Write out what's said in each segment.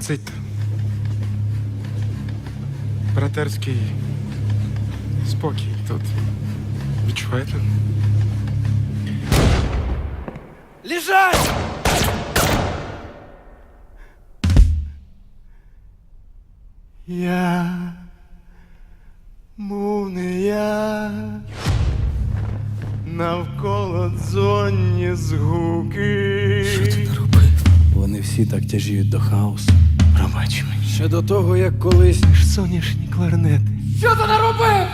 Цить. Братерський спокій тут. Відчуваєте? Лежать! Я був не я. Навколо дзонні згуки. Вони всі так тяжіють до хаосу. Пробач мені. Ще до того, як колись. Ж Соняшні кларнети. Що ти наробив?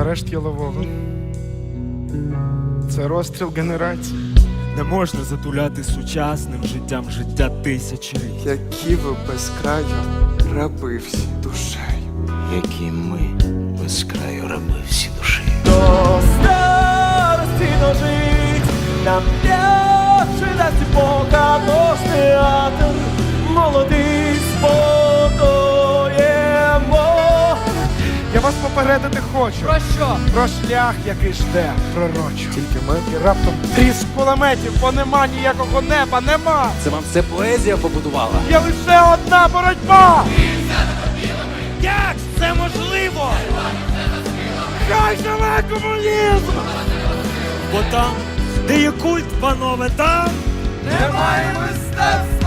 Арешт Ялового. Це розстріл генерації. Не можна затуляти сучасним життям життя тисячоліть. Які ви без краю раби всі душею. які ми без краю раби всі душі. До старості дожить, нам дасть Бога наш театр, молодий спокоємо. Я вас попередити хочу. Про що? Про шлях, який жде пророчу. Тільки ми і раптом тріск кулеметів, бо нема ніякого неба, нема. Це вам все поезія побудувала. Є лише одна боротьба. Як це можливо? Хай живе комунізм! Бо там, де є культ, панове, там Немає мистецтва